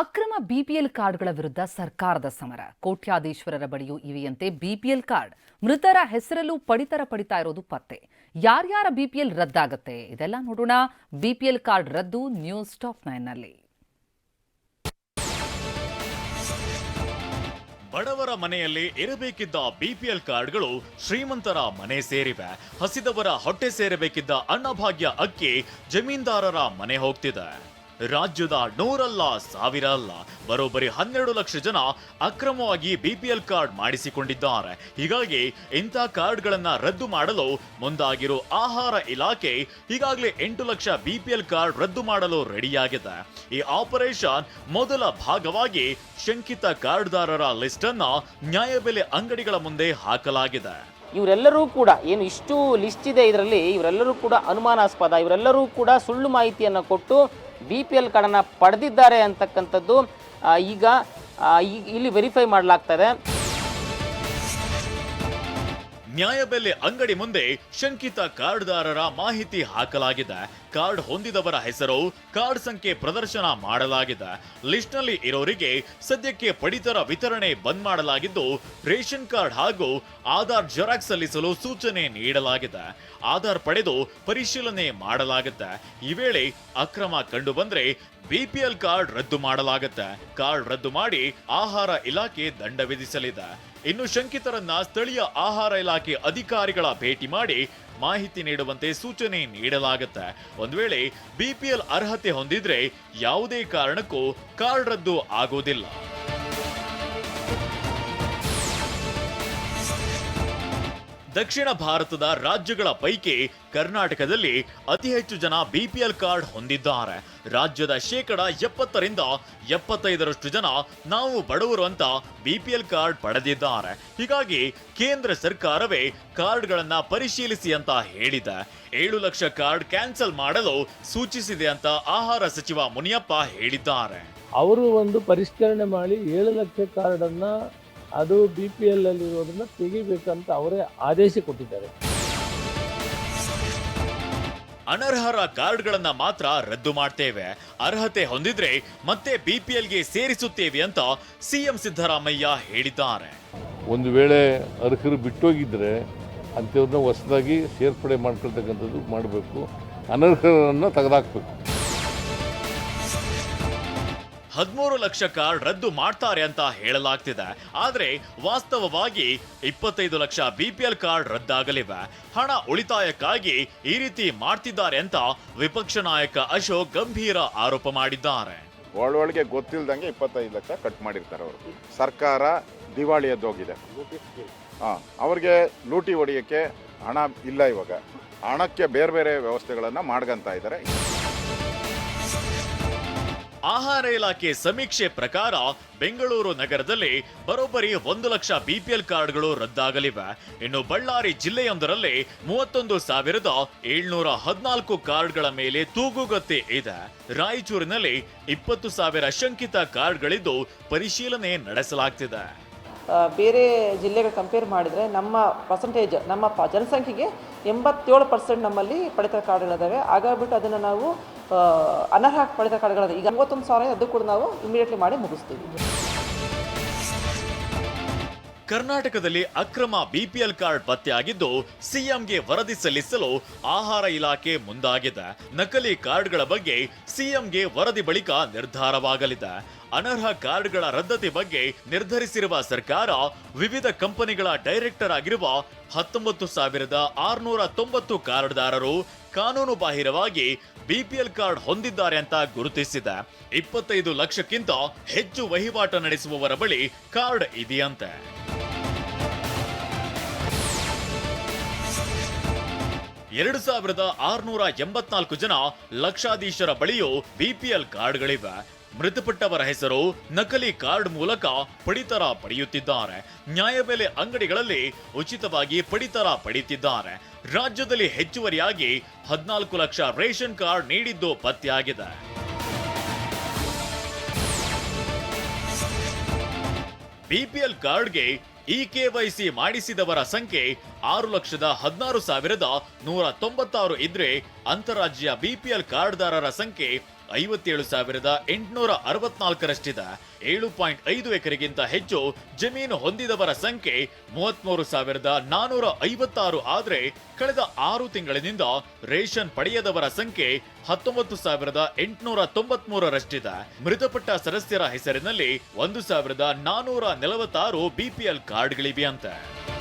ಅಕ್ರಮ ಬಿಪಿಎಲ್ ಕಾರ್ಡ್ಗಳ ವಿರುದ್ಧ ಸರ್ಕಾರದ ಸಮರ. ಕೋಟ್ಯಾಧೀಶ್ವರರ ಬಳಿಯೂ ಇವೆಯಂತೆ ಬಿಪಿಎಲ್ ಕಾರ್ಡ್ ಮೃತರ ಹೆಸರಲ್ಲೂ ಪಡಿತರ ಪಡಿತಾ ಇರೋದು ಪತ್ತೆ. ಯಾರ್ಯಾರ ಬಿಪಿಎಲ್ ರದ್ದಾಗತ್ತೆ? ಇದೆಲ್ಲ ನೋಡೋಣ. ಬಿಪಿಎಲ್ ಕಾರ್ಡ್ ರದ್ದು, ನ್ಯೂಸ್ ಟಾಪ್ ನೈನ್ನಲ್ಲಿ. ಬಡವರ ಮನೆಯಲ್ಲಿ ಇರಬೇಕಿದ್ದ ಬಿಪಿಎಲ್ ಕಾರ್ಡ್ಗಳು ಶ್ರೀಮಂತರ ಮನೆ ಸೇರಿವೆ. ಹಸಿದವರ ಹೊಟ್ಟೆ ಸೇರಬೇಕಿದ್ದ ಅನ್ನಭಾಗ್ಯ ಅಕ್ಕಿ ಜಮೀನ್ದಾರರ ಮನೆ ಹೋಗ್ತಿದೆ. ರಾಜ್ಯದ ನೂರಲ್ಲ ಸಾವಿರ ಅಲ್ಲ ಬರೋಬ್ಬರಿ ಹನ್ನೆರಡು ಲಕ್ಷ ಜನ ಅಕ್ರಮವಾಗಿ ಬಿಪಿಎಲ್ ಕಾರ್ಡ್ ಮಾಡಿಸಿಕೊಂಡಿದ್ದಾರೆ. ಹೀಗಾಗಿ ಇಂಥ ಕಾರ್ಡ್ಗಳನ್ನು ರದ್ದು ಮಾಡಲು ಮುಂದಾಗಿರೋ ಆಹಾರ ಇಲಾಖೆ ಈಗಾಗಲೇ ಎಂಟು ಲಕ್ಷ ಬಿಪಿಎಲ್ ಕಾರ್ಡ್ ರದ್ದು ಮಾಡಲು ರೆಡಿಯಾಗಿದೆ. ಈ ಆಪರೇಷನ್ ಮೊದಲ ಭಾಗವಾಗಿ ಶಂಕಿತ ಕಾರ್ಡ್ದಾರರ ಲಿಸ್ಟ್ ಅನ್ನ ನ್ಯಾಯಬೆಲೆ ಅಂಗಡಿಗಳ ಮುಂದೆ ಹಾಕಲಾಗಿದೆ. ಇವರೆಲ್ಲರೂ ಕೂಡ ಏನು ಇಷ್ಟು ಲಿಸ್ಟ್ ಇದೆ ಇದರಲ್ಲಿ ಇವರೆಲ್ಲರೂ ಕೂಡ ಅನುಮಾನಾಸ್ಪದ. ಇವರೆಲ್ಲರೂ ಕೂಡ ಸುಳ್ಳು ಮಾಹಿತಿಯನ್ನು ಕೊಟ್ಟು ಬಿ ಪಿ ಎಲ್ ಕಾರ್ಡನ್ನು ಪಡೆದಿದ್ದಾರೆ ಅಂತಕ್ಕಂಥದ್ದು ಈಗ ಇಲ್ಲಿ ವೆರಿಫೈ ಮಾಡಲಾಗ್ತದೆ. ನ್ಯಾಯಬೆಲೆ ಅಂಗಡಿ ಮುಂದೆ ಶಂಕಿತ ಕಾರ್ಡ್ದಾರರ ಮಾಹಿತಿ ಹಾಕಲಾಗಿದೆ. ಕಾರ್ಡ್ ಹೊಂದಿದವರ ಹೆಸರು, ಕಾರ್ಡ್ ಸಂಖ್ಯೆ ಪ್ರದರ್ಶನ ಮಾಡಲಾಗಿದೆ. ಲಿಸ್ಟ್ನಲ್ಲಿ ಇರೋರಿಗೆ ಸದ್ಯಕ್ಕೆ ಪಡಿತರ ವಿತರಣೆ ಬಂದ್ ಮಾಡಲಾಗಿದ್ದು, ರೇಷನ್ ಕಾರ್ಡ್ ಹಾಗೂ ಆಧಾರ್ ಜೆರಾಕ್ಸ್ ಸಲ್ಲಿಸಲು ಸೂಚನೆ ನೀಡಲಾಗಿದೆ. ಆಧಾರ್ ಪಡೆದು ಪರಿಶೀಲನೆ ಮಾಡಲಾಗುತ್ತೆ. ಈ ವೇಳೆ ಅಕ್ರಮ ಕಂಡು ಬಂದ್ರೆ ಬಿಪಿಎಲ್ ಕಾರ್ಡ್ ರದ್ದು ಮಾಡಲಾಗುತ್ತೆ. ಕಾರ್ಡ್ ರದ್ದು ಮಾಡಿ ಆಹಾರ ಇಲಾಖೆ ದಂಡ ವಿಧಿಸಲಿದೆ. ಇನ್ನು ಶಂಕಿತರನ್ನ ಸ್ಥಳೀಯ ಆಹಾರ ಇಲಾಖೆ ಅಧಿಕಾರಿಗಳ ಭೇಟಿ ಮಾಡಿ ಮಾಹಿತಿ ನೀಡುವಂತೆ ಸೂಚನೆ ನೀಡಲಾಗುತ್ತೆ. ಒಂದ್ ವೇಳೆ ಬಿಪಿಎಲ್ ಅರ್ಹತೆ ಹೊಂದಿದ್ರೆ ಯಾವುದೇ ಕಾರಣಕ್ಕೂ ಕಾರ್ಡ್ ರದ್ದು ಆಗೋದಿಲ್ಲ. ದಕ್ಷಿಣ ಭಾರತದ ರಾಜ್ಯಗಳ ಪೈಕಿ ಕರ್ನಾಟಕದಲ್ಲಿ ಅತಿ ಹೆಚ್ಚು ಜನ ಬಿಪಿಎಲ್ ಕಾರ್ಡ್ ಹೊಂದಿದ್ದಾರೆ. ರಾಜ್ಯದ ಶೇಕಡ ಎಪ್ಪತ್ತರಿಂದ ಎಪ್ಪತ್ತೈದರಷ್ಟು ಜನ ನಾವು ಬಡವರು ಅಂತ ಬಿಪಿಎಲ್ ಕಾರ್ಡ್ ಪಡೆದಿದ್ದಾರೆ. ಹೀಗಾಗಿ ಕೇಂದ್ರ ಸರ್ಕಾರವೇ ಕಾರ್ಡ್ಗಳನ್ನ ಪರಿಶೀಲಿಸಿ ಅಂತ ಹೇಳಿದೆ. ಏಳು ಲಕ್ಷ ಕಾರ್ಡ್ ಕ್ಯಾನ್ಸಲ್ ಮಾಡಲು ಸೂಚಿಸಿದೆ ಅಂತ ಆಹಾರ ಸಚಿವ ಮುನಿಯಪ್ಪ ಹೇಳಿದ್ದಾರೆ. ಅವರು ಒಂದು ಪರಿಷ್ಕರಣೆ ಮಾಡಿ ಏಳು ಲಕ್ಷ ಕಾರ್ಡನ್ನು ಅದು ಬಿ ಪಿ ಎಲ್ ಅಲ್ಲಿರೋದನ್ನ ತೆಗಿಬೇಕಂತ ಅವರೇ ಆದೇಶ ಕೊಟ್ಟಿದ್ದಾರೆ. ಅನರ್ಹರ ಕಾರ್ಡ್ಗಳನ್ನ ಮಾತ್ರ ರದ್ದು ಮಾಡ್ತೇವೆ. ಅರ್ಹತೆ ಹೊಂದಿದ್ರೆ ಮತ್ತೆ ಬಿಪಿಎಲ್ಗೆ ಸೇರಿಸುತ್ತೇವೆ ಅಂತ ಸಿಎಂ ಸಿದ್ದರಾಮಯ್ಯ ಹೇಳಿದ್ದಾರೆ. ಒಂದು ವೇಳೆ ಅರ್ಹರು ಬಿಟ್ಟೋಗಿದ್ರೆ ಅಂಥವ್ರನ್ನ ಹೊಸದಾಗಿ ಸೇರ್ಪಡೆ ಮಾಡ್ಕೊಳ್ತಕ್ಕಂಥದ್ದು ಮಾಡಬೇಕು. ಅನರ್ಹರನ್ನು ತೆಗೆದಾಕ್ಬೇಕು. ಹದಿಮೂರು ಲಕ್ಷ ಕಾರ್ಡ್ ರದ್ದು ಮಾಡ್ತಾರೆ ಅಂತ ಹೇಳಲಾಗ್ತಿದೆ. ಆದರೆ ವಾಸ್ತವವಾಗಿ ಇಪ್ಪತ್ತೈದು lakh B P L card ರದ್ದಾಗಲಿವೆ. ಹಣ ಉಳಿತಾಯಕ್ಕಾಗಿ ಈ ರೀತಿ ಮಾಡ್ತಿದ್ದಾರೆ ಅಂತ ವಿಪಕ್ಷ ನಾಯಕ ಅಶೋಕ್ ಗಂಭೀರ ಆರೋಪ ಮಾಡಿದ್ದಾರೆ. ಒಳೊಳಗೆ ಗೊತ್ತಿಲ್ದಂಗೆ ಇಪ್ಪತ್ತೈದು ಲಕ್ಷ ಕಟ್ ಮಾಡಿರ್ತಾರೆ ಅವರು. ಸರ್ಕಾರ ದಿವಾಳಿ ಎದ್ದೋಗಿದೆ. ಹಾಂ, ಅವ್ರಿಗೆ ಲೂಟಿ ಹೊಡೆಯೋಕ್ಕೆ ಹಣ ಇಲ್ಲ ಇವಾಗ. ಹಣಕ್ಕೆ ಬೇರೆ ಬೇರೆ ವ್ಯವಸ್ಥೆಗಳನ್ನು ಮಾಡ್ಕೊಂತ ಇದ್ದಾರೆ. ಆಹಾರ ಇಲಾಖೆ ಸಮೀಕ್ಷೆ ಪ್ರಕಾರ ಬೆಂಗಳೂರು ನಗರದಲ್ಲಿ ಬರೋಬ್ಬರಿ ಒಂದು ಲಕ್ಷ ಬಿಪಿಎಲ್ ಕಾರ್ಡ್ಗಳು ರದ್ದಾಗಲಿವೆ. ಇನ್ನು ಬಳ್ಳಾರಿ ಜಿಲ್ಲೆಯೊಂದರಲ್ಲಿ ಮೂವತ್ತೊಂದು ಸಾವಿರದ ಏಳ್ನೂರ ಹದಿನಾಲ್ಕು ಕಾರ್ಡ್ಗಳ ಮೇಲೆ ತೂಗುಗತ್ತೆ ಇದೆ. ರಾಯಚೂರಿನಲ್ಲಿ ಇಪ್ಪತ್ತು ಸಾವಿರ ಶಂಕಿತ ಕಾರ್ಡ್ಗಳಿದ್ದು ಪರಿಶೀಲನೆ ನಡೆಸಲಾಗ್ತಿದೆ. ಬೇರೆ ಜಿಲ್ಲೆಗಳು ಕಂಪೇರ್ ಮಾಡಿದರೆ ನಮ್ಮ ಪರ್ಸೆಂಟೇಜ್ ನಮ್ಮ ಜನಸಂಖ್ಯೆಗೆ ಎಂಬತ್ತೇಳು ಪರ್ಸೆಂಟ್ ನಮ್ಮಲ್ಲಿ ಪಡಿತ ಕಾರ್ಡ್ಗಳಿದ್ದಾವೆ ಹಾಗಾಗ್ಬಿಟ್ಟು ಅದನ್ನು ನಾವು ಅನರ್ಹ ಪಡಿತ ಕಾರ್ಡ್ಗಳಿದೆ ಈಗ ಮೂವತ್ತೊಂದು ಸಾವಿರ, ಅದು ಕೂಡ ನಾವು ಇಮಿಡಿಯೇಟ್ಲಿ ಮಾಡಿ ಮುಗಿಸ್ತೀವಿ. ಕರ್ನಾಟಕದಲ್ಲಿ ಅಕ್ರಮ ಬಿಪಿಎಲ್ ಕಾರ್ಡ್ ಪತ್ತೆಯಾಗಿದ್ದು ಸಿಎಂಗೆ ವರದಿ ಸಲ್ಲಿಸಲು ಆಹಾರ ಇಲಾಖೆ ಮುಂದಾಗಿದೆ. ನಕಲಿ ಕಾರ್ಡ್ಗಳ ಬಗ್ಗೆ ಸಿಎಂಗೆ ವರದಿ ಬಳಿಕ ನಿರ್ಧಾರವಾಗಲಿದೆ. ಅನರ್ಹ ಕಾರ್ಡ್ಗಳ ರದ್ದತಿ ಬಗ್ಗೆ ನಿರ್ಧರಿಸಿರುವ ಸರ್ಕಾರ ವಿವಿಧ ಕಂಪನಿಗಳ ಡೈರೆಕ್ಟರ್ ಆಗಿರುವ ಹತ್ತೊಂಬತ್ತು ಸಾವಿರದ ಆರುನೂರ ತೊಂಬತ್ತು ಕಾರ್ಡ್ದಾರರು ಕಾನೂನು ಬಾಹಿರವಾಗಿ ಬಿಪಿಎಲ್ ಕಾರ್ಡ್ ಹೊಂದಿದ್ದಾರೆ ಅಂತ ಗುರುತಿಸಿದೆ. ಇಪ್ಪತ್ತೈದು ಲಕ್ಷಕ್ಕಿಂತ ಹೆಚ್ಚು ವಹಿವಾಟು ನಡೆಸುವವರ ಬಳಿ ಕಾರ್ಡ್ ಇದೆಯಂತೆ. ಎರಡು ಸಾವಿರದ ಆರುನೂರ ಎಂಬತ್ನಾಲ್ಕು ಜನ ಲಕ್ಷಾಧೀಶರ ಬಳಿಯೂ ಬಿಪಿಎಲ್ ಕಾರ್ಡ್ಗಳಿವೆ. ಮೃತಪಟ್ಟವರ ಹೆಸರು ನಕಲಿ ಕಾರ್ಡ್ ಮೂಲಕ ಪಡಿತರ ಪಡೆಯುತ್ತಿದ್ದಾರೆ. ನ್ಯಾಯಬೆಲೆ ಅಂಗಡಿಗಳಲ್ಲಿ ಉಚಿತವಾಗಿ ಪಡಿತರ ಪಡೆಯುತ್ತಿದ್ದಾರೆ. ರಾಜ್ಯದಲ್ಲಿ ಹೆಚ್ಚುವರಿಯಾಗಿ ಹದಿನಾಲ್ಕು ಲಕ್ಷ ರೇಷನ್ ಕಾರ್ಡ್ ನೀಡಿದ್ದು ಪತ್ತೆಯಾಗಿದೆ. ಬಿಪಿಎಲ್ ಕಾರ್ಡ್ಗೆ ಇ ಕೆವೈಸಿ ಮಾಡಿಸಿದವರ ಸಂಖ್ಯೆ ಆರು ಲಕ್ಷದ ಹದಿನಾರು ಸಾವಿರದ ನೂರ ತೊಂಬತ್ತಾರು ಇದ್ರೆ ಅಂತಾರಾಜ್ಯ ಬಿಪಿಎಲ್ ಕಾರ್ಡ್ದಾರರ ಸಂಖ್ಯೆ ಐವತ್ತೇಳು ಸಾವಿರದ ಎಂಟುನೂರ ಅರವತ್ನಾಲ್ಕರಷ್ಟಿದೆ ಏಳು ಪಾಯಿಂಟ್ ಐದು ಎಕರೆಗಿಂತ ಹೆಚ್ಚು ಜಮೀನು ಹೊಂದಿದವರ ಸಂಖ್ಯೆ ಮೂವತ್ಮೂರು ಸಾವಿರದ ನಾನೂರ ಐವತ್ತಾರು ಆದರೆ ಕಳೆದ ಆರು ತಿಂಗಳಿನಿಂದ ರೇಷನ್ ಪಡೆಯದವರ ಸಂಖ್ಯೆ ಹತ್ತೊಂಬತ್ತು ಸಾವಿರದ ಎಂಟುನೂರ ತೊಂಬತ್ಮೂರರಷ್ಟಿದೆ. ಮೃತಪಟ್ಟ ಸದಸ್ಯರ ಹೆಸರಿನಲ್ಲಿ ಒಂದು ಸಾವಿರದ ನಾನೂರ ನಲವತ್ತಾರು ಬಿಪಿಎಲ್ ಕಾರ್ಡ್ಗಳಿವೆಯಂತೆ.